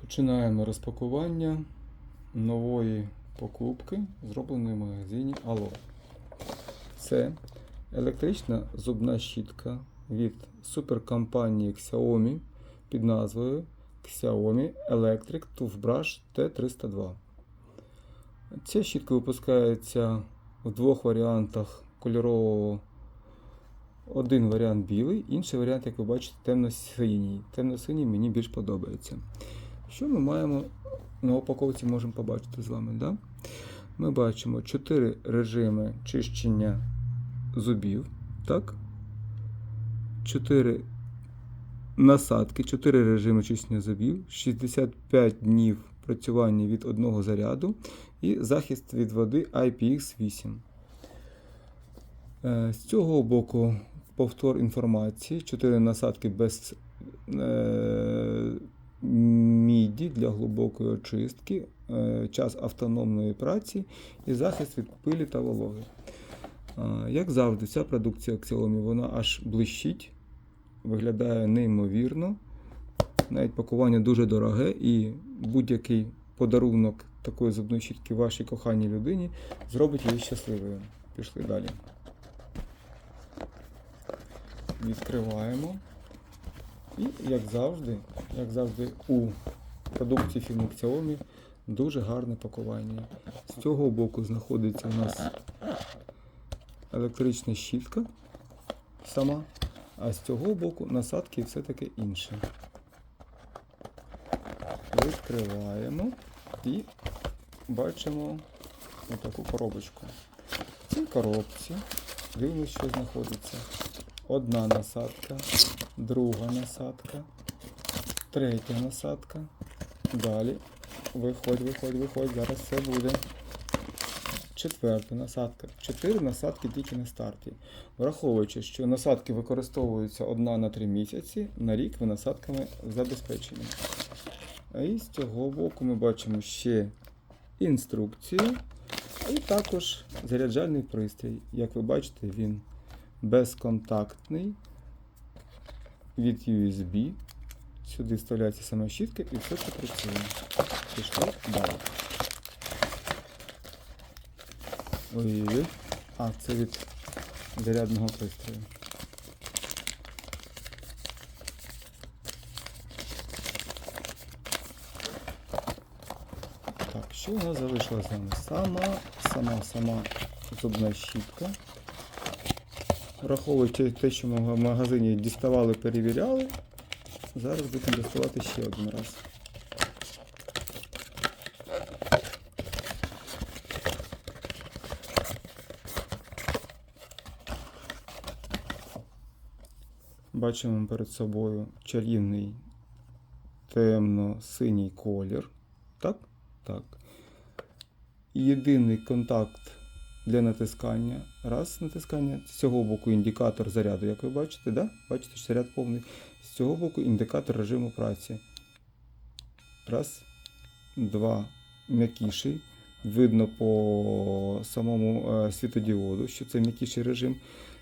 Починаємо розпакування нової покупки, зробленої в магазині Allo. Це електрична зубна щітка від суперкомпанії Xiaomi під назвою Xiaomi Electric Toothbrush T302. Ця щітка випускається в двох варіантах кольорового. Один варіант білий, інший варіант, як ви бачите, темно-синій. Темно-синій мені більш подобається. Що ми маємо на упаковці можемо побачити з вами? Да? Ми бачимо 4 режими чищення зубів. Так? 4 насадки, 4 режими чищення зубів, 65 днів працювання від одного заряду і захист від води IPX8. Е, З цього боку повтор інформації, 4 насадки без е, міді для глибокої очистки, е, час автономної праці і захист від пилі та вологи. Е, Як завжди, ця продукція Xiaomi вона аж блищить, виглядає неймовірно. Навіть пакування дуже дороге, і будь-який подарунок такої зубної щітки вашій коханій людині зробить її щасливою. Пішли далі. Відкриваємо. І, як завжди, як завжди, у продукції фірми Xiaomi дуже гарне пакування. З цього боку знаходиться у нас електрична щітка сама, а з цього боку насадки і все таке інше. Відкриваємо і бачимо отаку коробочку. В цій коробці дивимося, що знаходиться. Одна насадка, друга насадка, третя насадка. Далі. Виходь, виходь, виходь, зараз все буде. Четверта насадка. Чотири насадки тільки на старті. Враховуючи, що насадки використовуються одна на 3 місяці, на рік ви насадками забезпечені. І з цього боку ми бачимо ще інструкцію. І також заряджальний пристрій. Як ви бачите, він безконтактний від USB. Сюди вставляється сама щітка і все це працює. Пішло далі. Ой-ой-ой. А, це від зарядного пристрою. Так, що у нас залишилось з вами? Сама, сама, сама зубна щітка. Враховуючи те, що ми в магазині діставали, перевіряли, зараз будемо доставати ще один раз. Бачимо перед собою чарівний темно-синій колір. Так? Так. Єдиний контакт для натискання. Раз натискання. З цього боку індикатор заряду, як ви бачите, да? бачите, що заряд повний. З цього боку індикатор режиму праці. Раз, два, м'якіший. Видно по самому е, світодіоду, що це м'якіший режим.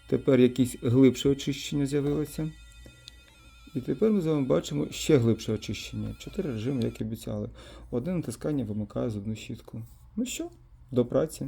Тепер якесь глибше очищення з'явилося. І тепер ми з вами бачимо ще глибше очищення. Чотири режими, як і обіцяли. Одне натискання вимикає зубну щітку. Ну що, до праці.